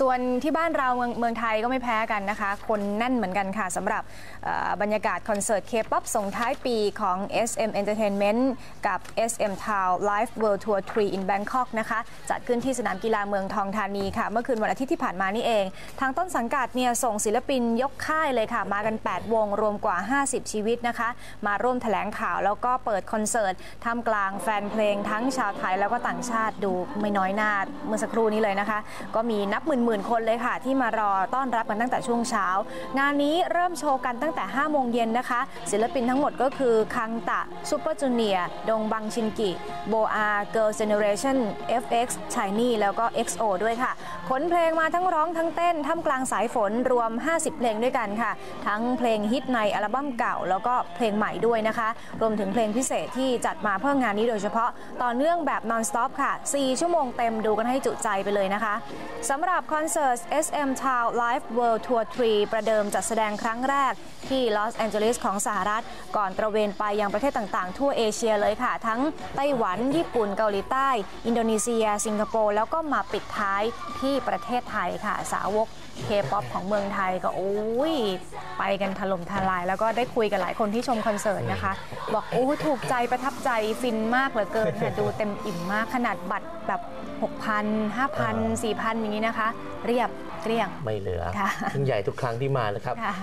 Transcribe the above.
ส่วนที่บ้านเราเมืองเมืองไทยก็ไม่แพ้กันนะคะ คนแน่นเหมือนกันค่ะสำหรับบรรยากาศคอนเสิร์ต K-POP ส่งท้ายปีของ SM Entertainment กับ SM Town Live World Tour 3 in Bangkok นะคะจัดขึ้นที่สนามกีฬาเมืองทองธานีค่ะ เมื่อคืนวันอาทิตย์ที่ผ่านมานี่เอง ทางต้นสังกัดเนี่ยส่งศิลปินยกค่ายเลยค่ะ มากัน 8 วงรวมกว่า 50 ชีวิตนะคะ มาร่วมแถลงข่าวแล้วก็เปิดคอนเสิร์ตท่ามกลางแฟนเพลงทั้งชาวไทยแล้วก็ต่างชาติดูไม่น้อยหน้าเมื่อสักครู่นี้เลยนะคะ ก็มีนับหมื่นๆคนเลยค่ะ ที่มารอต้อนรับกันตั้งแต่ช่วงเช้า งานนี้เริ่มโชว์กันตั้งแต่ 5 โมงเย็นนะคะ ศิลปินทั้งหมดก็คือ คังตะซูเปอร์จูเนียดงบังชินกิโบอาเกิร์ลเจเนเรชั่น FX ชายนี่แล้วก็ XO ด้วยค่ะขนเพลงมาทั้งร้องทั้งเต้นท่ามกลางสายฝนรวม 50 เพลงด้วยกันค่ะ ทั้งเพลงฮิตในอัลบั้มเก่า แล้วก็เพลงใหม่ด้วยนะคะ รวมถึงเพลงพิเศษที่จัดมาเพื่องานนี้โดยเฉพาะต่อเนื่องแบบ non-stop ค่ะ 4 ชั่วโมงเต็มดูกันให้จุใจไปเลยนะคะสำหรับคอนเสิร์ต SM Town Live World Tour 3 ประเดิมจัดแสดงครั้งแรกที่ลอสแอนเจลิสของสหรัฐ ก่อนตระเวนไปยังประเทศต่างๆ ทั่วเอเชียเลยค่ะ ทั้งไต้หวัน ญี่ปุ่น เกาหลีใต้ อินโดนีเซีย สิงคโปร์ แล้วก็มาปิดท้ายที่ประเทศไทยค่ะ สาวกเคป๊อปของเมืองไทยก็โอ้ย ไปกันถล่มทลาย แล้วก็ได้คุยกับหลายคนที่ชมคอนเสิร์ตนะคะ บอกโอ้ยถูกใจประทับใจฟินมากเหลือเกินค่ะดูเต็มอิ่มมากขนาดบัตรแบบ 6,000 5,000 4,000 อย่างนี้นะคะเรียบเกลี้ยง ไม่เหลือค่ะยิ่งใหญ่ทุกครั้งที่มานะครับค่ะ